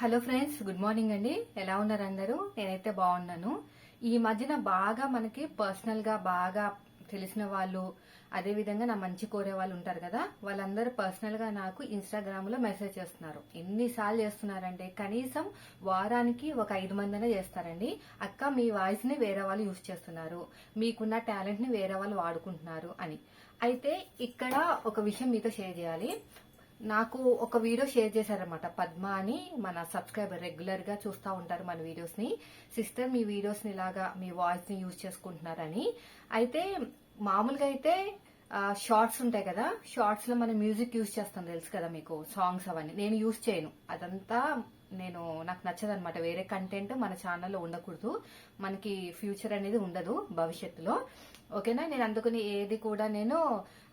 Hello friends good morning అండి. ఎలా ఉన్నారు అందరూ? నేనైతే బాగున్నాను. ఈ మధ్యన బాగా మనకి పర్సనల్గా బాగా తెలిసిన వాళ్ళు అదే విధంగా నా మంచి కోరే వాళ్ళు ఉంటారు కదా వాళ్ళందరూ పర్సనల్గా నాకు ఇన్స్టాగ్రామ్లో మెసేజ్ చేస్తున్నారు. ఎన్నిసార్లు చేస్తున్నారంటే కనీసం వారానికి ఒక ఐదు మందినే చేస్తారండి. అక్క మీ వాయిస్ని వేరే వాళ్ళు యూజ్ చేస్తున్నారు. మీకున్న టాలెంట్ని వేరే వాళ్ళు వాడుకుంటున్నారు అని. అయితే ఇక్కడ ఒక విషయం మీతో షేర్ చేయాలి. నాకు ఒక వీడియో షేర్ చేశారనమాట పద్మ అని మన సబ్స్క్రైబర్ రెగ్యులర్గా చూస్తూ ఉంటారు మన వీడియోస్ని. సిస్టర్ మీ వీడియోస్ని ఇలాగా మీ వాయిస్ని యూజ్ చేసుకుంటున్నారని. అయితే మామూలుగా అయితే షార్ట్స్ ఉంటాయి కదా. షార్ట్స్లో మనం మ్యూజిక్ యూజ్ చేస్తాం తెలుసు కదా మీకు సాంగ్స్ అవన్నీ. నేను యూజ్ చేయను. అదంతా నేను నాకు నచ్చదు అనమాట వేరే కంటెంట్ మన ఛానల్లో ఉండకూడదు. మనకి ఫ్యూచర్ అనేది ఉండదు భవిష్యత్తులో. ఓకేనా? నేను అందుకని ఏది కూడా నేను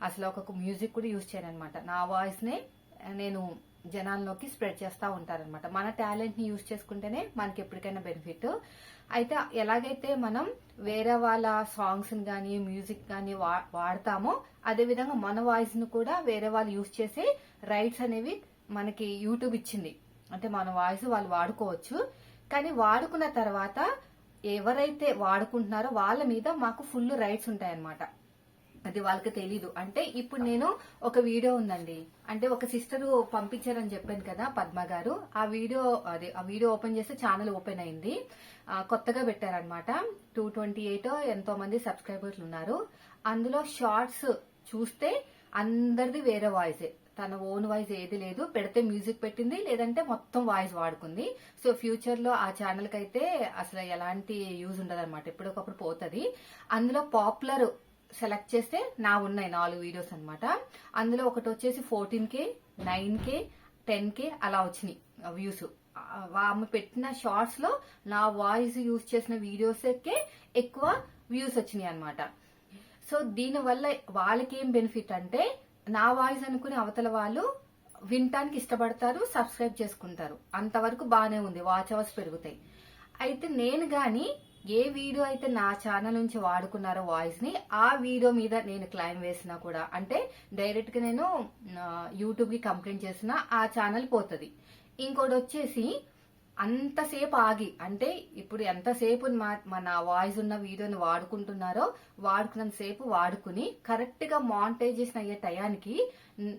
అసలు ఒక మ్యూజిక్ కూడా యూజ్ చేయను అనమాట నా వాయిస్ని నేను జనాల్లోకి స్ప్రెడ్ చేస్తూ ఉంటారనమాట మన టాలెంట్ని యూజ్ చేసుకుంటేనే మనకి ఎప్పటికైనా బెనిఫిట్ అయితే ఎలాగైతే మనం వేరే వాళ్ళ సాంగ్స్ని కానీ మ్యూజిక్ కానీ వాడతామో అదే విధంగా మన వాయిస్ను కూడా వేరే వాళ్ళు యూజ్ చేసే రైట్స్ అనేవి మనకి యూట్యూబ్ ఇచ్చింది. అంటే మన వాయిస్ వాళ్ళు వాడుకోవచ్చు. కానీ వాడుకున్న తర్వాత ఎవరైతే వాడుకుంటున్నారో వాళ్ళ మీద మాకు ఫుల్ రైట్స్ ఉంటాయన్నమాట. అది వాళ్ళకి తెలీదు. అంటే ఇప్పుడు నేను ఒక వీడియో ఉందండి. అంటే ఒక సిస్టర్ పంపించారని చెప్పాను కదా పద్మ గారు. ఆ వీడియో అదే ఆ వీడియో ఓపెన్ చేస్తే ఛానల్ ఓపెన్ అయింది. కొత్తగా పెట్టారనమాట టూ ట్వంటీ ఎయిట్ ఎంతో మంది సబ్స్క్రైబర్లు ఉన్నారు. అందులో షార్ట్స్ చూస్తే అందరిది వేరే వాయిసే తన ఓన్ వాయిస్ ఏది లేదు. పెడితే మ్యూజిక్ పెట్టింది లేదంటే మొత్తం వాయిస్ వాడుకుంది. సో ఫ్యూచర్లో ఆ ఛానల్కి అయితే అసలు ఎలాంటి యూజ్ ఉండదు అనమాట ఎప్పుడొకప్పుడు పోతుంది. అందులో పాపులర్ సెలెక్ట్ చేస్తే నా ఉన్నాయి నాలుగు వీడియోస్ అనమాట అందులో ఒకటి వచ్చేసి fourteen K nine K ten K అలా వచ్చినాయి వ్యూస్ ఆమె పెట్టిన షార్ట్స్లో నా వాయిస్ యూజ్ చేసిన వీడియోస్కే ఎక్కువ వ్యూస్ వచ్చినాయి అనమాట సో దీని వల్ల వాళ్ళకి ఏం బెనిఫిట్ అంటే నా వాయిస్ అనుకుని అవతల వాళ్ళు వినటానికి ఇష్టపడతారు సబ్స్క్రైబ్ చేసుకుంటారు. అంతవరకు బాగానే ఉంది వాచ్ అవర్స్ పెరుగుతాయి. అయితే నేను కానీ ఏ వీడియో అయితే నా ఛానల్ నుంచి వాడుకున్నారో వాయిస్ని ఆ వీడియో మీద నేను క్లైమ్ వేసినా కూడా అంటే డైరెక్ట్గా నేను యూట్యూబ్కి కంప్లైంట్ చేసినా ఆ ఛానల్ పోతుంది. ఇంకోటి వచ్చేసి అంతసేపు ఆగి అంటే ఇప్పుడు ఎంతసేపు మా- మన వాయిస్ ఉన్న వీడియోని వాడుకుంటున్నారో వాడుకున్నంత సేపు వాడుకుని కరెక్ట్గా మానిటైజేషన్ అయ్యే టయానికి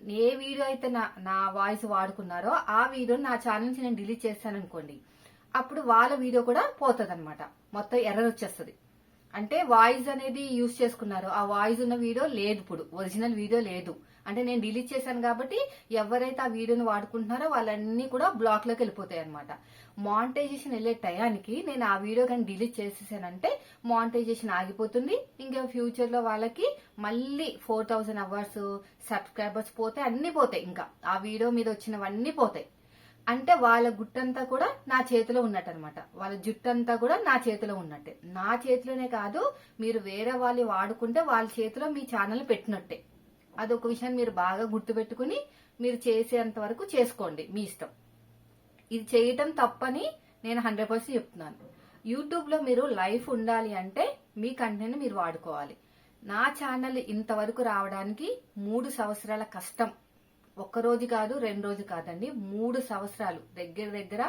ఏ వీడియో అయితే నా నా వాయిస్ వాడుకున్నారో ఆ వీడియోని నా ఛానల్ నుంచి నేను డిలీట్ చేశాను అనుకోండి అప్పుడు వాళ్ళ వీడియో కూడా పోతుంది మొత్తం ఎర్రర్ వచ్చేస్తుంది. అంటే వాయిస్ అనేది యూజ్ చేసుకున్నారు. ఆ వాయిస్ ఉన్న వీడియో లేదు ఇప్పుడు. ఒరిజినల్ వీడియో లేదు. అంటే నేను డిలీట్ చేశాను కాబట్టి ఎవరైతే ఆ వీడియోని వాడుకుంటున్నారో వాళ్ళన్నీ కూడా బ్లాక్లోకి వెళ్ళిపోతాయి అనమాట మానిటైజేషన్ వెళ్ళే టయానికి నేను ఆ వీడియో కానీ డిలీట్ చేసేసానంటే మానిటైజేషన్ ఆగిపోతుంది. ఇంకా ఫ్యూచర్లో వాళ్ళకి మళ్ళీ ఫోర్ థౌసండ్ అవర్స్ సబ్స్క్రైబర్స్ పోతే అన్ని పోతాయి ఇంకా. ఆ వీడియో మీద వచ్చినవన్నీ పోతాయి. అంటే వాళ్ళ గుట్టంతా కూడా నా చేతిలో ఉన్నట్టు అనమాట వాళ్ళ జుట్టంతా కూడా నా చేతిలో ఉన్నట్టే. నా చేతిలోనే కాదు మీరు వేరే వాళ్ళు వాడుకుంటే వాళ్ళ చేతిలో మీ ఛానల్ పెట్టినట్టే. అదొక విషయాన్ని మీరు బాగా గుర్తుపెట్టుకుని మీరు చేసేంత వరకు చేసుకోండి మీ ఇష్టం. ఇది చేయటం తప్పని నేను హండ్రెడ్ పర్సెంట్ చెప్తున్నాను. యూట్యూబ్లో మీరు లైఫ్ ఉండాలి అంటే మీ కంటెంట్ మీరు వాడుకోవాలి. నా ఛానల్ ఇంతవరకు రావడానికి మూడు సంవత్సరాల కష్టం. ఒక్క రోజు కాదు రెండు రోజు కాదండి. మూడు సంవత్సరాలు. దగ్గర దగ్గర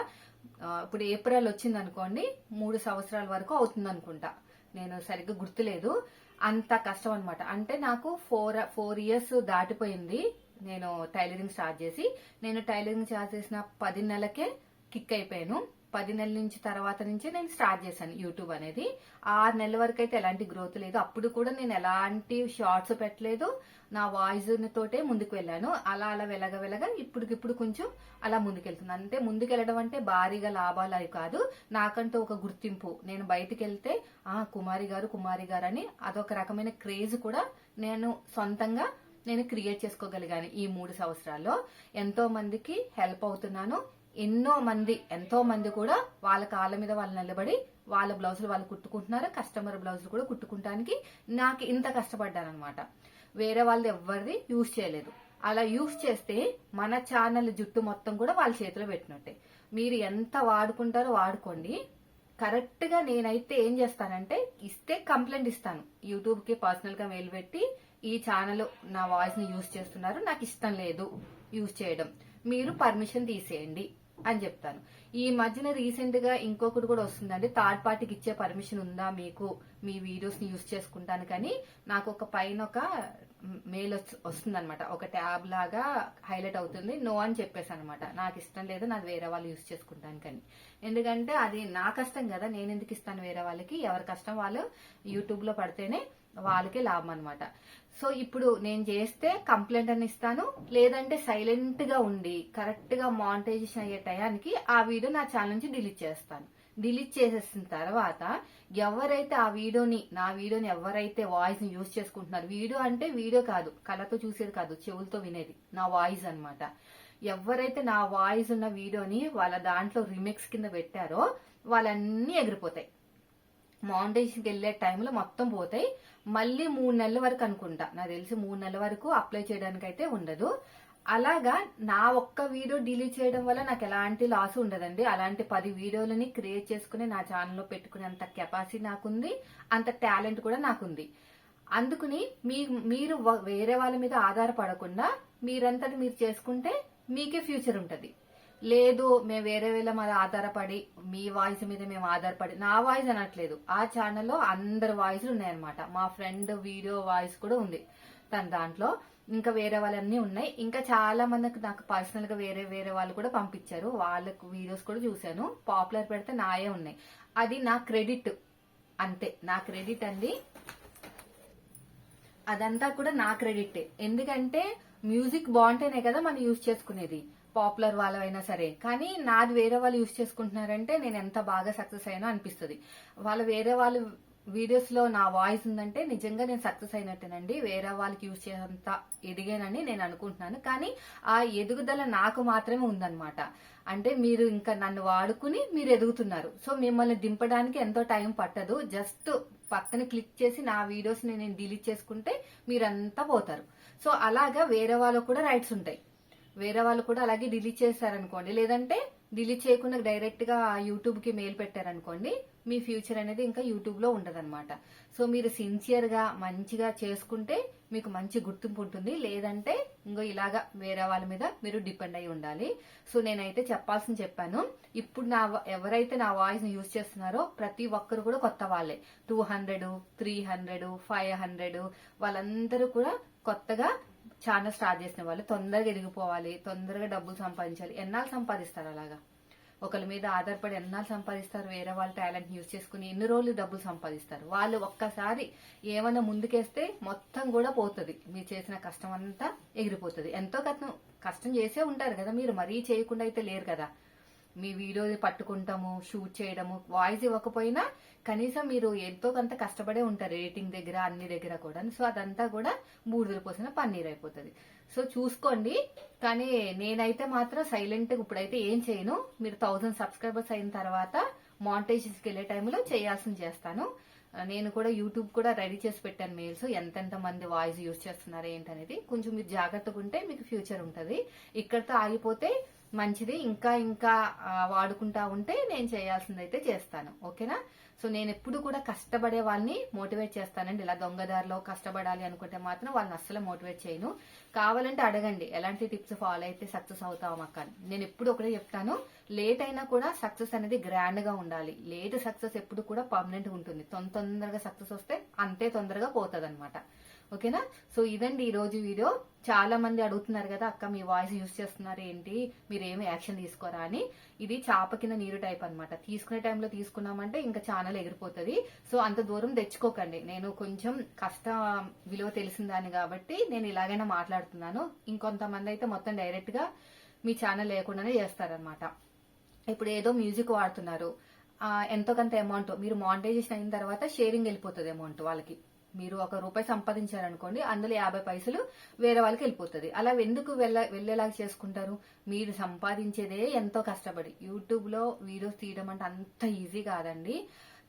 ఇప్పుడు ఏప్రిల్ వచ్చింది అనుకోండి మూడు సంవత్సరాల వరకు అవుతుంది అనుకుంటా నేను సరిగ్గా గుర్తులేదు. అంత కష్టం అనమాట అంటే నాకు ఫోర్ ఫోర్ ఇయర్స్ దాటిపోయింది. నేను టైలరింగ్ స్టార్ట్ చేసి నేను టైలరింగ్ స్టార్ట్ చేసిన పది నెలలకే కిక్ అయిపోయాను. పది నెలల నుంచి తర్వాత నుంచి నేను స్టార్ట్ చేశాను యూట్యూబ్ అనేది. ఆరు నెలల వరకు అయితే ఎలాంటి గ్రోత్ లేదు. అప్పుడు కూడా నేను ఎలాంటి షార్ట్స్ పెట్టలేదు. నా వాయిస్ తోటే ముందుకు వెళ్ళాను. అలా అలా వెలగ వెలగ ఇప్పటికిప్పుడు కొంచెం అలా ముందుకెళ్తుంది. అంటే ముందుకెళ్ళడం అంటే భారీగా లాభాలు అవి కాదు. నాకంటూ ఒక గుర్తింపు. నేను బయటికి వెళ్తే ఆ కుమారి గారు కుమారి గారు అని అదొక రకమైన క్రేజ్ కూడా నేను సొంతంగా నేను క్రియేట్ చేసుకోగలిగాను ఈ మూడు సంవత్సరాల్లో. ఎంతో మందికి హెల్ప్ అవుతున్నాను. ఎన్నో మంది ఎంతో మంది కూడా వాళ్ళ కాళ్ళ మీద వాళ్ళు నిలబడి వాళ్ళ బ్లౌజులు వాళ్ళు కుట్టుకుంటున్నారు కస్టమర్ బ్లౌజులు కూడా కుట్టుకుంటానికి నాకు ఇంత కష్టపడ్డానమాట వేరే వాళ్ళు ఎవరిది యూజ్ చేయలేదు. అలా యూజ్ చేస్తే మన ఛానల్ జుట్టు మొత్తం కూడా వాళ్ళ చేతిలో పెట్టినట్టే. మీరు ఎంత వాడుకుంటారో వాడుకోండి. కరెక్ట్గా నేనైతే ఏం చేస్తానంటే ఇస్తే కంప్లైంట్ ఇస్తాను. యూట్యూబ్కి పర్సనల్గా మెయిల్ పెట్టి ఈ ఛానల్ నా వాయిస్ని యూజ్ చేస్తున్నారు నాకు ఇష్టం లేదు యూజ్ చేయడం. మీరు పర్మిషన్ తీసేయండి. అని చెప్తాను. ఈ మధ్యన రీసెంట్గా ఇంకొకటి కూడా వస్తుందండి. థర్డ్ పార్టీకి ఇచ్చే పర్మిషన్ ఉందా మీకు? మీ వీడియోస్ని యూస్ చేసుకుంటాను కానీ నాకు ఒక పైన ఒక మెయిల్ వస్తుంది అనమాట ఒక ట్యాబ్ లాగా హైలైట్ అవుతుంది. నో అని చెప్పేసి అనమాట నాకు ఇష్టం లేదు నాది వేరే వాళ్ళు యూస్ చేసుకుంటాను కానీ. ఎందుకంటే అది నా కష్టం కదా నేను ఎందుకు ఇస్తాను వేరే వాళ్ళకి? ఎవరి కష్టం వాళ్ళు యూట్యూబ్లో పడితేనే వాళ్ళకే లాభం అనమాట సో ఇప్పుడు నేను చేస్తే కంప్లైంట్ అని ఇస్తాను. లేదంటే సైలెంట్గా ఉండి కరెక్ట్గా మానిటైజేషన్ అయ్యే టయానికి ఆ వీడియో నా ఛానల్ నుంచి డిలీట్ చేస్తాను. డిలీట్ చేసేసిన తర్వాత ఎవరైతే ఆ వీడియోని నా వీడియోని ఎవరైతే వాయిస్ని యూజ్ చేసుకుంటున్నారు వీడియో అంటే వీడియో కాదు కళ్ళతో చూసేది కాదు చెవులతో వినేది నా వాయిస్ అన్నమాట. ఎవరైతే నా వాయిస్ ఉన్న వీడియోని వాళ్ళ దాంట్లో రిమిక్స్ కింద పెట్టారో వాళ్ళన్నీ ఎగిరిపోతాయి. మౌంటైన్స్కి వెళ్ళే టైంలో మొత్తం పోతాయి. మళ్ళీ మూడు నెలల వరకు అనుకుంటా. నాకు తెలిసి మూడు నెలల వరకు అప్లై చేయడానికి అయితే ఉండదు. అలాగా నా ఒక్క వీడియో డిలీట్ చేయడం వల్ల నాకు ఎలాంటి లాస్ ఉండదండి. అలాంటి పది వీడియోలని క్రియేట్ చేసుకుని నా ఛానల్లో పెట్టుకునే అంత కెపాసిటీ నాకుంది. అంత టాలెంట్ కూడా నాకుంది. అందుకుని మీ మీరు వ- వేరే వాళ్ళ మీద ఆధారపడకుండా మీరంతటి మీరు చేసుకుంటే మీకే ఫ్యూచర్ ఉంటుంది. లేదు మేము వేరే వేళ మీద ఆధారపడి మీ వాయిస్ మీద మేము ఆధారపడి నా వాయిస్ అనట్లేదు. ఆ ఛానల్లో అందరి వాయిస్లు ఉన్నాయన్నమాట. మా ఫ్రెండ్ వీడియో వాయిస్ కూడా ఉంది. తన దాంట్లో ఇంకా వేరే వాళ్ళన్నీ ఉన్నాయి. ఇంకా చాలా మందికి నాకు పర్సనల్గా వేరే వేరే వాళ్ళు కూడా పంపించారు. వాళ్ళకు వీడియోస్ కూడా చూశాను. పాపులర్ పెడితే నాయే ఉన్నాయి. అది నా క్రెడిట్ అంతే. నా క్రెడిట్ అండి. అదంతా కూడా నా క్రెడిట్ ఎందుకంటే మ్యూజిక్ బాగుంటేనే కదా మనం యూజ్ చేసుకునేది. పాపులర్ వాళ్ళైనా సరే. కానీ నాది వేరే వాళ్ళు యూజ్ చేసుకుంటున్నారంటే నేను ఎంత బాగా సక్సెస్ అయినా అనిపిస్తుంది. వాళ్ళు వేరే వాళ్ళు వీడియోస్లో నా వాయిస్ ఉందంటే నిజంగా నేను సక్సెస్ అయినట్టేనండి. వేరే వాళ్ళకి యూజ్ చేసేంత ఎదిగానని నేను అనుకుంటున్నాను. కానీ ఆ ఎదుగుదల నాకు మాత్రమే ఉందన్నమాట. అంటే మీరు ఇంకా నన్ను వాడుకుని మీరు ఎదుగుతున్నారు. సో మిమ్మల్ని దింపడానికి ఎంతో టైం పట్టదు. జస్ట్ పక్కన క్లిక్ చేసి నా వీడియోస్ని నేను డిలీట్ చేసుకుంటే మీరంతా పోతారు. సో అలాగా వేరే వాళ్ళకు కూడా రైట్స్ ఉంటాయి. వేరే వాళ్ళు కూడా అలాగే డిలీట్ చేశారనుకోండి. లేదంటే డిలీట్ చేయకుండా డైరెక్ట్గా యూట్యూబ్కి మెయిల్ పెట్టారనుకోండి మీ ఫ్యూచర్ అనేది ఇంకా యూట్యూబ్లో ఉండదన్నమాట. సో మీరు సిన్సియర్గా మంచిగా చేసుకుంటే మీకు మంచి గుర్తింపు ఉంటుంది. లేదంటే ఇంకో ఇలాగా వేరే వాళ్ళ మీద మీరు డిపెండ్ అయి ఉండాలి. సో నేనైతే చెప్పాల్సింది చెప్పాను. ఇప్పుడు నా ఎవరైతే నా వాయిస్ని యూజ్ చేస్తున్నారో ప్రతి ఒక్కరు కూడా కొత్త వాళ్ళే. Two hundred three hundred five hundred వాళ్ళందరూ కూడా కొత్తగా ఛానల్ స్టార్ట్ చేసిన వాళ్ళు తొందరగా ఎదిగిపోవాలి తొందరగా డబ్బులు సంపాదించాలి. ఎన్నాళ్ళు సంపాదిస్తారు అలాగా? ఒకరి మీద ఆధారపడి ఎన్నాళ్ళు సంపాదిస్తారు? వేరే వాళ్ళ టాలెంట్ యూజ్ చేసుకుని ఎన్ని రోజులు డబ్బులు సంపాదిస్తారు? వాళ్ళు ఒక్కసారి ఏమైనా ముందుకేస్తే మొత్తం కూడా పోతుంది. మీరు చేసిన కష్టం అంతా ఎగిరిపోతుంది. ఎంతో కష్టం కష్టం చేసే ఉంటారు కదా మీరు. మరీ చేయకుండా అయితే లేరు కదా. మీ వీడియోని పట్టుకుంటాము షూట్ చేయడము వాయిస్ ఇవ్వకపోయినా కనీసం మీరు ఎంతో కొంత కష్టపడే ఉంటారు ఎడిటింగ్ దగ్గర అన్ని దగ్గర కూడా. సో అదంతా కూడా బూడిదలు పోసిన పన్నీర్ అయిపోతుంది. సో చూసుకోండి. కానీ నేనైతే మాత్రం సైలెంట్ ఇప్పుడైతే ఏం చేయను. మీరు థౌసండ్ సబ్స్క్రైబర్స్ అయిన తర్వాత మానిటైజేషన్కి వెళ్ళే టైంలో చేయాల్సింది చేస్తాను. నేను కూడా యూట్యూబ్ కూడా రెడీ చేసి పెట్టాను మెయిల్స్ ఎంతెంత మంది వాయిస్ యూజ్ చేస్తున్నారు ఏంటనేది. కొంచెం మీరు జాగ్రత్తగా ఉంటే మీకు ఫ్యూచర్ ఉంటుంది. ఇక్కడితో ఆగిపోతే మంచిది. ఇంకా ఇంకా వాడుకుంటా ఉంటే నేను చేయాల్సింది అయితే చేస్తాను. ఓకేనా? సో నేను ఎప్పుడు కూడా కష్టపడే వాళ్ళని మోటివేట్ చేస్తానండి. ఇలా దొంగదారిలో కష్టపడాలి అనుకుంటే మాత్రం వాళ్ళని అస్సలు మోటివేట్ చేయను. కావాలంటే అడగండి. ఎలాంటి టిప్స్ ఫాలో అయితే సక్సెస్ అవుతాం అక్క? నేను ఎప్పుడు ఒకటే చెప్తాను. లేట్ అయినా కూడా సక్సెస్ అనేది గ్రాండ్గా ఉండాలి. లేట్ సక్సెస్ ఎప్పుడు కూడా పర్మనెంట్ ఉంటుంది. తొందర తొందరగా సక్సెస్ వస్తే అంతే తొందరగా పోతుంది ఓకేనా? సో ఇదండి ఈ రోజు వీడియో. చాలా మంది అడుగుతున్నారు కదా అక్క మీ వాయిస్ యూజ్ చేస్తున్నారు ఏంటి? మీరు ఏమి యాక్షన్ తీసుకోరా? అని. ఇది చాప కింద నీరు టైప్ అన్నమాట. తీసుకునే టైంలో తీసుకున్నామంటే ఇంకా ఛానల్ ఎగిరిపోతుంది. సో అంత దూరం తెచ్చుకోకండి. నేను కొంచెం కష్ట విలువ తెలిసిందాన్ని కాబట్టి నేను ఇలాగైనా మాట్లాడుతున్నాను. ఇంకొంతమంది అయితే మొత్తం డైరెక్ట్గా మీ ఛానల్ లేకుండానే చేస్తారనమాట ఇప్పుడు ఏదో మ్యూజిక్ వాడుతున్నారు. ఎంతో కొంత అమౌంట్ మీరు మానిటైజేషన్ అయిన తర్వాత షేరింగ్ వెళ్ళిపోతుంది అమౌంట్ వాళ్ళకి. మీరు ఒక రూపాయి సంపాదించారనుకోండి అందులో యాభై పైసలు వేరే వాళ్ళకి వెళ్ళిపోతుంది. అలా ఎందుకు వెళ్ళ వెళ్ళేలాగా చేసుకుంటారు? మీరు సంపాదించేదే ఎంతో కష్టపడి. యూట్యూబ్లో వీడియోస్ తీయడం అంటే అంత ఈజీ కాదండి.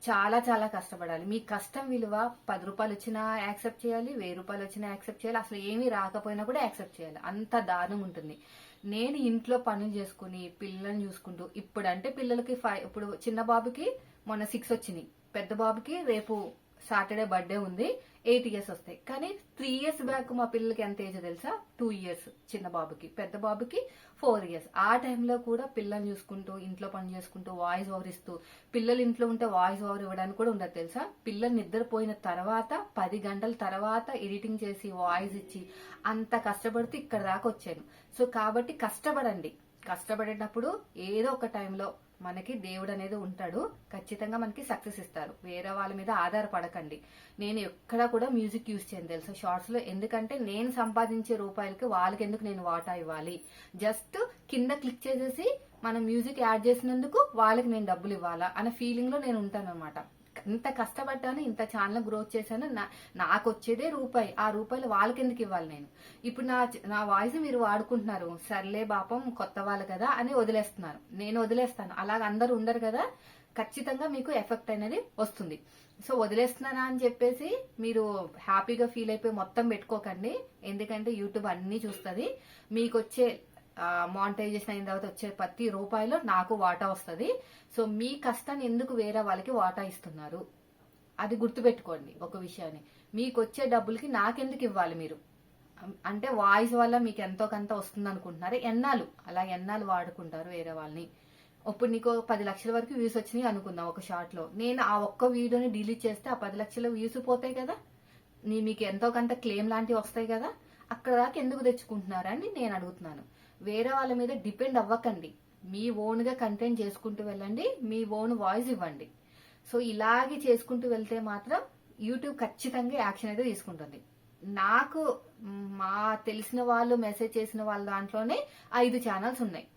చాలా చాలా కష్టపడాలి. మీ కష్టం విలువ పది రూపాయలు వచ్చినా యాక్సెప్ట్ చేయాలి వెయ్యి రూపాయలు వచ్చినా యాక్సెప్ట్ చేయాలి అసలు ఏమీ రాకపోయినా కూడా యాక్సెప్ట్ చేయాలి. అంత దారుణం ఉంటుంది. నేను ఇంట్లో పనులు చేసుకుని పిల్లల్ని చూసుకుంటూ ఇప్పుడంటే పిల్లలకి ఫైవ్ ఇప్పుడు చిన్న బాబుకి మొన్న సిక్స్ వచ్చినాయి. పెద్ద బాబుకి రేపు సాటర్డే బర్త్డే ఉంది ఎయిట్ ఇయర్స్ వస్తాయి. కానీ త్రీ ఇయర్స్ బ్యాక్ మా పిల్లలకి ఎంత ఏజ్ తెలుసా? టూ ఇయర్స్ చిన్న బాబుకి పెద్ద బాబుకి ఫోర్ ఇయర్స్. ఆ టైంలో కూడా పిల్లల్ని చూసుకుంటూ ఇంట్లో పని చేసుకుంటూ వాయిస్ ఓవర్ ఇస్తూ పిల్లలు ఇంట్లో ఉంటే వాయిస్ ఓవర్ ఇవ్వడానికి కూడా ఉండదు తెలుసా? పిల్లలు నిద్రపోయిన తర్వాత పది గంటల తర్వాత ఎడిటింగ్ చేసి వాయిస్ ఇచ్చి అంత కష్టపడుతూ ఇక్కడ దాకా వచ్చాను. సో కాబట్టి కష్టపడండి. కష్టపడేటప్పుడు ఏదో ఒక టైంలో మనకి దేవుడు అనేది ఉంటాడు ఖచ్చితంగా మనకి సక్సెస్ ఇస్తారు. వేరే వాళ్ళ మీద ఆధారపడకండి. నేను ఎక్కడ కూడా మ్యూజిక్ యూజ్ చేయను తెలుసు? షార్ట్స్లో ఎందుకంటే నేను సంపాదించే రూపాయలకి వాళ్ళకి ఎందుకు నేను వాటా ఇవ్వాలి? జస్ట్ కింద క్లిక్ చేసేసి మనం మ్యూజిక్ యాడ్ చేసినందుకు వాళ్ళకి నేను డబ్బులు ఇవ్వాలా? అనే ఫీలింగ్లో నేను ఉంటాను అనమాట ఇంత కష్టపడ్డాను ఇంత ఛానల్ గ్రోత్ చేశాను నా- నాకు వచ్చేదే రూపాయి. ఆ రూపాయలు వాళ్ళకి ఎందుకు ఇవ్వాలి నేను? ఇప్పుడు నా నా వాయిస్ మీరు వాడుకుంటున్నారు. సర్లే పాపం కొత్త వాళ్ళు కదా అని వదిలేస్తున్నారు. నేను వదిలేస్తాను. అలాగ అందరూ ఉండరు కదా ఖచ్చితంగా మీకు ఎఫెక్ట్ అనేది వస్తుంది. సో వదిలేస్తున్నానా అని చెప్పేసి మీరు హ్యాపీగా ఫీల్ అయిపోయి మొత్తం పెట్టుకోకండి. ఎందుకంటే యూట్యూబ్ అన్ని చూస్తుంది. మీకు వచ్చే మానిటైజేషన్ అయిన తర్వాత వచ్చే ప్రతి రూపాయిలో నాకు వాటా వస్తుంది. సో మీ కష్టాన్ని ఎందుకు వేరే వాళ్ళకి వాటా ఇస్తున్నారు? అది గుర్తుపెట్టుకోండి ఒక విషయాన్ని. మీకు వచ్చే డబ్బులకి నాకెందుకు ఇవ్వాలి మీరు? అంటే వాయిస్ వల్ల మీకు ఎంతో కొంత వస్తుంది అనుకుంటున్నారు ఎన్నాలు అలా ఎన్నాలు వాడుకుంటారు వేరే వాళ్ళని? ఇప్పుడు నీకు పది లక్షల వరకు వ్యూస్ వచ్చినాయి అనుకుందాం ఒక షార్ట్లో నేను ఆ ఒక్క వీడియోని డిలీట్ చేస్తే ఆ పది లక్షల వ్యూస్ పోతాయి కదా? నీ మీకు ఎంతో కొంత క్లెయిమ్ లాంటివి వస్తాయి కదా? అక్కడ దాకా ఎందుకు తెచ్చుకుంటున్నారని నేను అడుగుతున్నాను. వేరే వాళ్ళ మీద డిపెండ్ అవ్వకండి. మీ ఓన్గా కంటెంట్ చేసుకుంటూ వెళ్ళండి మీ ఓన్ వాయిస్ ఇవ్వండి. సో ఇలాగే చేసుకుంటూ వెళ్తే మాత్రం యూట్యూబ్ ఖచ్చితంగా యాక్షన్ అయితే తీసుకుంటుంది. నాకు మా తెలిసిన వాళ్ళు మెసేజ్ చేసిన వాళ్ళ దాంట్లోనే ఐదు ఛానల్స్ ఉన్నాయి.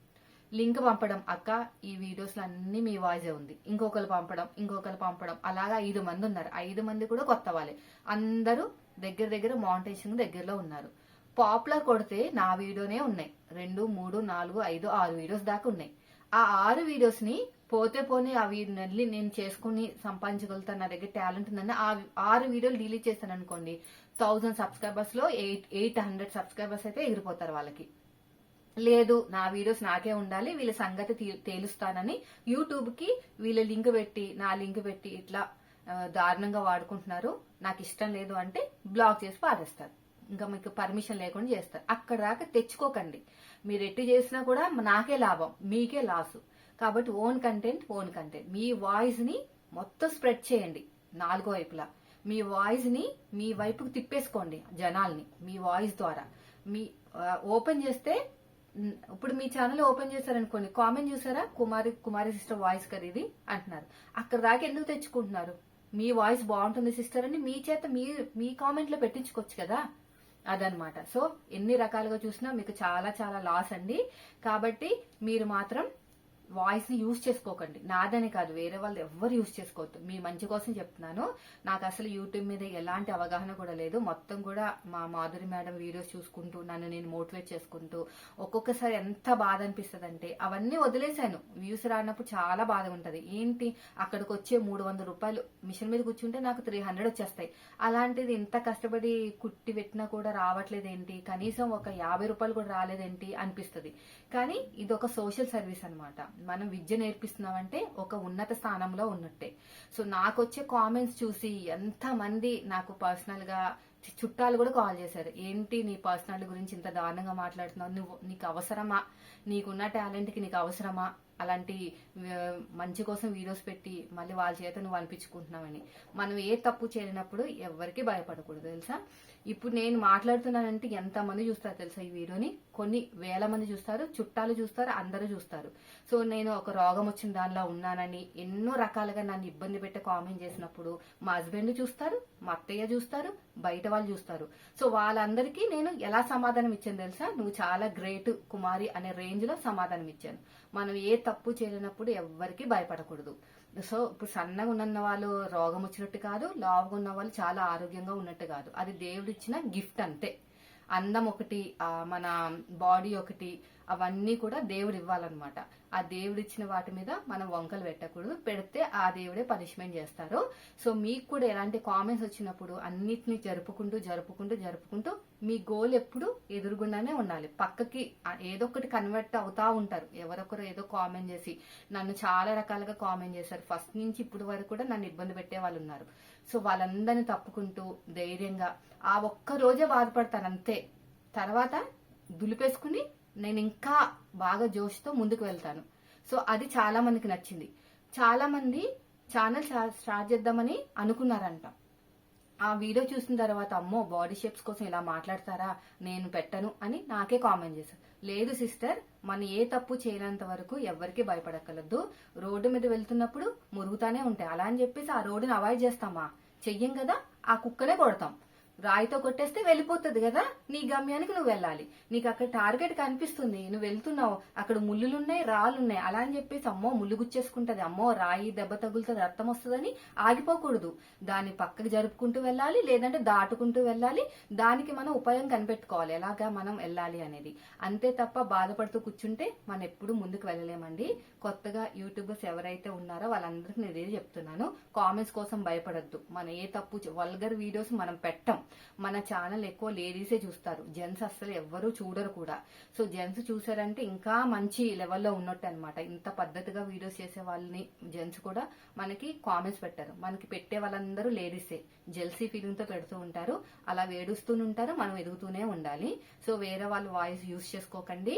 లింక్ పంపడం అక్క ఈ వీడియోస్ అన్ని మీ వాయిసే ఉంది. ఇంకొకరు పంపడం ఇంకొకరు పంపడం. అలాగా ఐదు మంది ఉన్నారు. ఐదు మంది కూడా కొత్త వాళ్ళే. అందరూ దగ్గర దగ్గర మౌంటేషన్ దగ్గరలో ఉన్నారు. పాపులర్ కొడితే నా వీడియోనే ఉన్నాయి. రెండు మూడు నాలుగు ఐదు ఆరు వీడియోస్ దాకా ఉన్నాయి. ఆ ఆరు వీడియోస్ని పోతే పోనీ అవి నల్లి నేను చేసుకుని సంపాదించగలుగుతాను నా దగ్గర టాలెంట్ ఉందని ఆ ఆరు వీడియోలు డిలీట్ చేస్తాను అనుకోండి థౌజండ్ సబ్స్క్రైబర్స్లో ఎయిట్ ఎయిట్ హండ్రెడ్ సబ్స్క్రైబర్స్ అయితే ఎగిరిపోతారు వాళ్ళకి. లేదు నా వీడియోస్ నాకే ఉండాలి వీళ్ళ సంగతి తేలుస్తానని యూట్యూబ్కి వీళ్ళ లింక్ పెట్టి నా లింక్ పెట్టి ఇట్లా దారుణంగా వాడుకుంటున్నారు. నాకు ఇష్టం లేదు అంటే బ్లాక్ చేసి పారేస్తారు. ఇంకా మీకు పర్మిషన్ లేకుండా చేస్తారు. అక్కడ దాకా తెచ్చుకోకండి. మీరు ఎట్టి చేసినా కూడా నాకే లాభం మీకే లాసు కాబట్టి ఓన్ కంటెంట్ ఓన్ కంటెంట్ మీ వాయిస్ని మొత్తం స్ప్రెడ్ చేయండి నాలుగో వైపులా. మీ వాయిస్ని మీ వైపుకు తిప్పేసుకోండి జనాల్ని మీ వాయిస్ ద్వారా. మీ ఓపెన్ చేస్తే ఇప్పుడు మీ ఛానల్ ఓపెన్ చేశారనుకోండి కామెంట్ చూసారా? కుమారి కుమారి సిస్టర్ వాయిస్ కదా ఇది అంటున్నారు. అక్కడ దాకా ఎందుకు తెచ్చుకుంటున్నారు? మీ వాయిస్ బాగుంటుంది సిస్టర్ అని మీ చేత మీ మీ కామెంట్లో పెట్టించుకోవచ్చు కదా? అదనమాట. సో ఎన్ని రకాలుగా చూసినా మీకు చాలా చాలా లాస్ అండి. కాబట్టి మీరు మాత్రం వాయిస్ని యూజ్ చేసుకోకండి. నాదని కాదు వేరే వాళ్ళు ఎవ్వరు యూజ్ చేసుకోవద్దు. మీ మంచి కోసం చెప్తున్నాను. నాకు అసలు యూట్యూబ్ మీద ఎలాంటి అవగాహన కూడా లేదు. మొత్తం కూడా మా మాధురి మేడం వీడియోస్ చూసుకుంటూ నన్ను నేను మోటివేట్ చేసుకుంటూ ఒక్కొక్కసారి ఎంత బాధ అనిపిస్తుంది అంటే అవన్నీ వదిలేశాను. వ్యూస్ రానప్పుడు చాలా బాధ ఉంటది. ఏంటి? అక్కడికి వచ్చే మూడు వందల రూపాయలు మిషన్ మీద కూర్చుంటే నాకు త్రీ హండ్రెడ్ వచ్చేస్తాయి. అలాంటిది ఇంత కష్టపడి కుట్టి పెట్టినా కూడా రావట్లేదు ఏంటి కనీసం ఒక యాభై రూపాయలు కూడా రాలేదేంటి? అనిపిస్తుంది. కానీ ఇది ఒక సోషల్ సర్వీస్ అనమాట మనం విద్య నేర్పిస్తున్నామంటే ఒక ఉన్నత స్థానంలో ఉన్నట్టే. సో నాకు వచ్చే కామెంట్స్ చూసి ఎంత మంది నాకు పర్సనల్గా చుట్టాలు కూడా కాల్ చేశారు. ఏంటి నీ పర్సనల్ గురించి ఇంత దారుణంగా మాట్లాడుతున్నావు? నువ్వు నీకు అవసరమా? నీకున్న టాలెంట్కి నీకు అవసరమా? అలాంటి మంచి కోసం వీడియోస్ పెట్టి మళ్ళీ వాళ్ళ చేత నువ్వు అనిపించుకుంటున్నావని. మనం ఏ తప్పు చేయనప్పుడు ఎవరికి భయపడకూడదు తెలుసా? ఇప్పుడు నేను మాట్లాడుతున్నానంటే ఎంత మంది చూస్తారు తెలుసా ఈ వీడియోని కొన్ని వేల మంది చూస్తారు చుట్టాలు చూస్తారు అందరూ చూస్తారు. సో నేను ఒక రోగం వచ్చిన దానిలో ఉన్నానని ఎన్నో రకాలుగా నన్ను ఇబ్బంది పెట్టే కామెంట్ చేసినప్పుడు మా హస్బెండ్ చూస్తారు మా అత్తయ్య చూస్తారు బయట వాళ్ళు చూస్తారు. సో వాళ్ళందరికీ నేను ఎలా సమాధానం ఇచ్చాను తెలుసా? నువ్వు చాలా గ్రేట్ కుమారి అనే రేంజ్లో సమాధానం ఇచ్చాను. మనం ఏ తప్పు చేయలేనప్పుడు ఎవ్వరికి భయపడకూడదు. సో ఇప్పుడు సన్నగా ఉన్న వాళ్ళు రోగం వచ్చినట్టు కాదు లావుగా ఉన్న వాళ్ళు చాలా ఆరోగ్యంగా ఉన్నట్టు కాదు. అది దేవుడిచ్చిన గిఫ్ట్ అంతే. అందం ఒకటి మన బాడీ ఒకటి అవన్నీ కూడా దేవుడు ఇవ్వాలన్నమాట ఆ దేవుడు ఇచ్చిన వాటి మీద మనం వంకలు పెట్టకూడదు. పెడితే ఆ దేవుడే పనిష్మెంట్ చేస్తారు. సో మీకు కూడా ఎలాంటి కామెంట్స్ వచ్చినప్పుడు అన్నిటిని జరుపుకుంటూ జరుపుకుంటూ జరుపుకుంటూ మీ గోల్ ఎప్పుడు ఎదురుగుండానే ఉండాలి. పక్కకి ఏదో ఒకటి కన్వర్ట్ అవుతా ఉంటారు. ఎవరొకరు ఏదో కామెంట్ చేసి నన్ను చాలా రకాలుగా కామెంట్ చేశారు. ఫస్ట్ నుంచి ఇప్పుడు వరకు కూడా నన్ను ఇబ్బంది పెట్టే వాళ్ళు ఉన్నారు. సో వాళ్ళందరినీ తప్పుకుంటూ ధైర్యంగా ఆ ఒక్క రోజే బాధపడతాను అంతే తర్వాత దులిపేసుకుని నేను ఇంకా బాగా జోష్తో ముందుకు వెళ్తాను. సో అది చాలా మందికి నచ్చింది. చాలా మంది ఛానల్ స్టార్ట్ చేద్దామని అనుకున్నారంట. ఆ వీడియో చూసిన తర్వాత అమ్మో బాడీ షేప్స్ కోసం ఇలా మాట్లాడతారా? నేను పెట్టను అని నాకే కామెంట్ చేశారు. లేదు సిస్టర్ మన ఏ తప్పు చేయనంత వరకు ఎవరికి భయపడక్కర్లేదు. రోడ్డు మీద వెళ్తున్నప్పుడు మురుగుతానే ఉంటాయి. అలా అని చెప్పేసి ఆ రోడ్డుని అవాయిడ్ చేస్తామా? చెయ్యం కదా? ఆ కుక్కనే కొడతాం. రాయితో కొట్టేస్తే వెళ్ళిపోతుంది కదా? నీ గమ్యానికి నువ్వు వెళ్ళాలి. నీకు అక్కడ టార్గెట్ కనిపిస్తుంది. నువ్వు వెళ్తున్నావు. అక్కడ ముళ్ళులున్నాయి రాళ్ళున్నాయి. అలా అని చెప్పేసి అమ్మో ముళ్ళు గుచ్చేసుకుంటది. అమ్మో రాయి దెబ్బ తగులుతుంది రక్తం వస్తుందని ఆగిపోకూడదు. దాన్ని పక్కకి జరుపుకుంటూ వెళ్ళాలి లేదంటే దాటుకుంటూ వెళ్ళాలి. దానికి మనం ఉపాయం కనిపెట్టుకోవాలి. ఎలాగా మనం వెళ్ళాలి అనేది. అంతే తప్ప బాధపడుతూ కూర్చుంటే మనం ఎప్పుడు ముందుకు వెళ్ళలేమండి. కొత్తగా యూట్యూబర్స్ ఎవరైతే ఉన్నారో వాళ్ళందరికీ నేను ఇదే చెప్తున్నాను. కామెంట్స్ కోసం భయపడద్దు. మనం ఏ తప్పు వల్గర్ వీడియోస్ మనం పెట్టం. మన ఛానల్ ఎక్కువ లేడీసే చూస్తారు. జెంట్స్ అస్సలు ఎవ్వరూ చూడరు కూడా. సో జెంట్స్ చూసారంటే ఇంకా మంచి లెవెల్లో ఉన్నట్టు అనమాట ఇంత పద్ధతిగా వీడియోస్ చేసే వాళ్ళని జెంట్స్ కూడా మనకి కామెంట్స్ పెట్టారు. మనకి పెట్టే వాళ్ళందరూ లేడీసే జెల్సీ ఫీలింగ్తో పెడుతూ ఉంటారు. అలా వేడుస్తూనే ఉంటారు. మనం ఎదుగుతూనే ఉండాలి. సో వేరే వాళ్ళ వాయిస్ యూస్ చేసుకోకండి.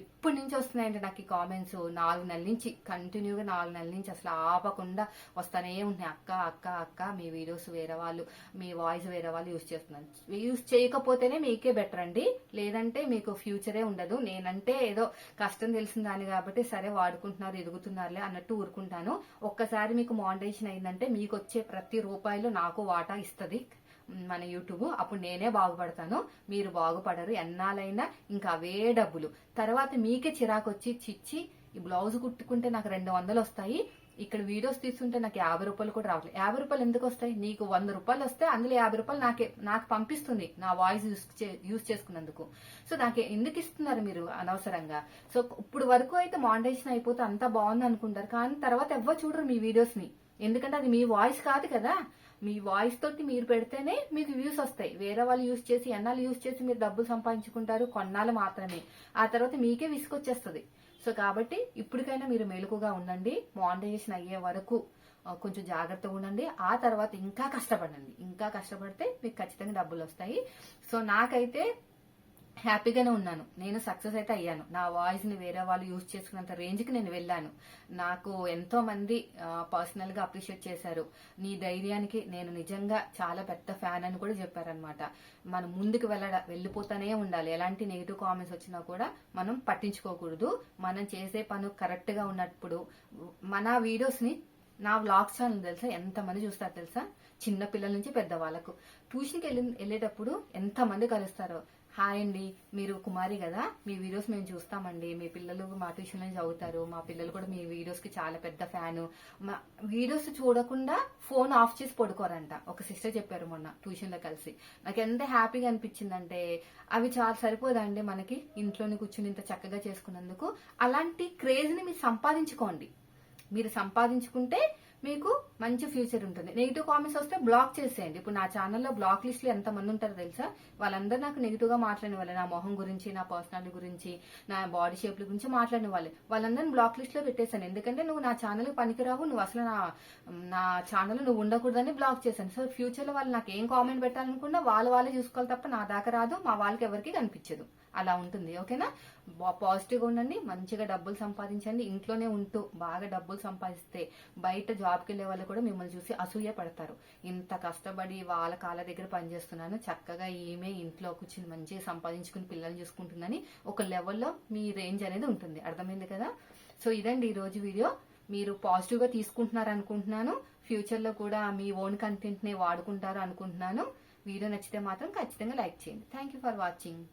ఎప్పటి నుంచి వస్తున్నాయంటే నాకు ఈ కామెంట్స్ నాలుగు నెలల నుంచి కంటిన్యూగా నాలుగు నెలల నుంచి అసలు ఆపకుండా వస్తానే ఉన్నాయి అక్క అక్క అక్క మీ వీడియోస్ వేరే వాళ్ళు మీ వాయిస్ వేరే వాళ్ళు యూస్ చేస్తున్నారు. యూస్ చేయకపోతేనే మీకే బెటర్ అండి. లేదంటే మీకు ఫ్యూచరే ఉండదు. నేనంటే ఏదో కష్టం తెలిసిన దాన్ని కాబట్టి సరే వాడుకుంటున్నారు ఎదుగుతున్నారులే అన్నట్టు ఊరుకుంటాను. ఒక్కసారి మీకు మానిటైజేషన్ అయిందంటే మీకు వచ్చే ప్రతి రూపాయలు నాకు వాటా ఇస్తుంది. మన యూట్యూబ్ అప్పుడు నేనే బాగుపడతాను. మీరు బాగుపడరు. ఎన్నాలైనా ఇంకా అవే డబ్బులు. తర్వాత మీకే చిరాకు వచ్చి చిచ్చి ఈ బ్లౌజ్ కుట్టుకుంటే నాకు రెండు వందలు వస్తాయి. ఇక్కడ వీడియోస్ తీస్తుంటే నాకు యాభై రూపాయలు కూడా రావట్లేదు యాభై రూపాయలు ఎందుకు వస్తాయి? నీకు వంద రూపాయలు వస్తే అందులో యాభై రూపాయలు నాకే నాకు పంపిస్తుంది. నా వాయిస్ యూస్ చే- చేసుకున్నందుకు. సో నాకు ఎందుకు ఇస్తున్నారు మీరు అనవసరంగా? సో ఇప్పుడు వరకు అయితే మానిటైజేషన్ అయిపోతే అంతా బాగుంది అనుకుంటారు కానీ తర్వాత ఎవ్వరు చూడరు మీ వీడియోస్ని ఎందుకంటే అది మీ వాయిస్ కాదు కదా. మీ వాయిస్ తోటి మీరు పెడితేనే మీకు వ్యూస్ వస్తాయి. వేరే వాళ్ళు యూస్ చేసి ఎన్నాళ్ళు యూస్ చేసి మీరు డబ్బులు సంపాదించుకుంటారు? కొన్నాళ్ళు మాత్రమే. ఆ తర్వాత మీకే విసుకొచ్చేస్తుంది సో కాబట్టి ఇప్పటికైనా మీరు మెలకుగా ఉండండి. మానిటైజేషన్ అయ్యే వరకు కొంచెం జాగ్రత్తగా ఉండండి. ఆ తర్వాత ఇంకా కష్టపడండి. ఇంకా కష్టపడితే మీకు ఖచ్చితంగా డబ్బులు వస్తాయి. సో నాకైతే హ్యాపీగానే ఉన్నాను. నేను సక్సెస్ అయితే అయ్యాను. నా వాయిస్ని వేరే వాళ్ళు యూజ్ చేసుకున్నంత రేంజ్కి నేను వెళ్ళాను. నాకు ఎంతో మంది పర్సనల్గా అప్రిషియేట్ చేశారు. నీ ధైర్యానికి నేను నిజంగా చాలా పెద్ద ఫ్యాన్ అని కూడా చెప్పారనమాట మనం ముందుకు వెళ్ళడ వెళ్ళిపోతానే ఉండాలి. ఎలాంటి నెగిటివ్ కామెంట్స్ వచ్చినా కూడా మనం పట్టించుకోకూడదు. మనం చేసే పను కరెక్ట్గా ఉన్నప్పుడు మన వీడియోస్ని నా వ్లాగ్ ఛానల్ తెలుసా? ఎంత మంది చూస్తారు తెలుసా? చిన్న పిల్లల నుంచి పెద్దవాళ్ళకు. ట్యూషన్కి వెళ్ళి వెళ్ళేటప్పుడు ఎంత మంది కలుస్తారో? హాయ్ అండి. మీరు కుమారి కదా? మీ వీడియోస్ మేము చూస్తామండి. మీ పిల్లలు మా ట్యూషన్లో చదువుతారు. మా పిల్లలు కూడా మీ వీడియోస్కి చాలా పెద్ద ఫ్యాను. మా వీడియోస్ చూడకుండా ఫోన్ ఆఫ్ చేసి పడుకోరంట. ఒక సిస్టర్ చెప్పారు మొన్న ట్యూషన్లో కలిసి. నాకు ఎంత హ్యాపీగా అనిపించిందంటే అవి చాలా సరిపోదండి మనకి ఇంట్లోనే కూర్చుని ఇంత చక్కగా చేసుకున్నందుకు. అలాంటి క్రేజ్ని మీరు సంపాదించుకోండి. మీరు సంపాదించుకుంటే మీకు మంచి ఫ్యూచర్ ఉంటుంది. నెగిటివ్ కామెంట్స్ వస్తే బ్లాక్ చేసేయండి. ఇప్పుడు నా ఛానల్లో బ్లాక్ లిస్ట్లో ఎంత మంది ఉంటారో తెలుసా? వాళ్ళందరూ నాకు నెగిటివ్గా మాట్లాడిన వాళ్ళు. నా మొహం గురించి నా పర్సనాలిటీ గురించి నా బాడీ షేప్ గురించి మాట్లాడిన వాళ్ళు. వాళ్ళందరిని బ్లాక్ లిస్ట్లో పెట్టేశాను. ఎందుకంటే నువ్వు నా ఛానల్ పనికిరావు నువ్వు అసలు నా నా ఛానల్ నువ్వు ఉండకూడదని బ్లాక్ చేశాను. సో ఫ్యూచర్లో వాళ్ళు నాకు ఏం కామెంట్ పెట్టాలనుకున్నా వాళ్ళు వాళ్ళే చూసుకోవాలి తప్ప నా దాకా రాదు మా వాళ్ళకి ఎవరికి కనిపించదు. అలా ఉంటుంది. ఓకేనా పాజిటివ్గా ఉండండి మంచిగా డబ్బులు సంపాదించండి. ఇంట్లోనే ఉంటూ బాగా డబ్బులు సంపాదిస్తే బయట జాబ్కి వెళ్ళే వాళ్ళు కూడా మిమ్మల్ని చూసి అసూయ పడతారు. ఇంత కష్టపడి వాళ్ళ కాళ్ళ దగ్గర పనిచేస్తున్నాను చక్కగా ఈమె ఇంట్లో కూర్చుని మంచిగా సంపాదించుకుని పిల్లల్ని చూసుకుంటుందని ఒక లెవెల్లో మీ రేంజ్ అనేది ఉంటుంది. అర్థమైంది కదా? సో ఇదండి ఈ రోజు వీడియో. మీరు పాజిటివ్గా తీసుకుంటున్నారు అనుకుంటున్నాను. ఫ్యూచర్లో కూడా మీ ఓన్ కంటెంట్ని వాడుకుంటారు అనుకుంటున్నాను. వీడియో నచ్చితే మాత్రం ఖచ్చితంగా లైక్ చేయండి. Thank you for watching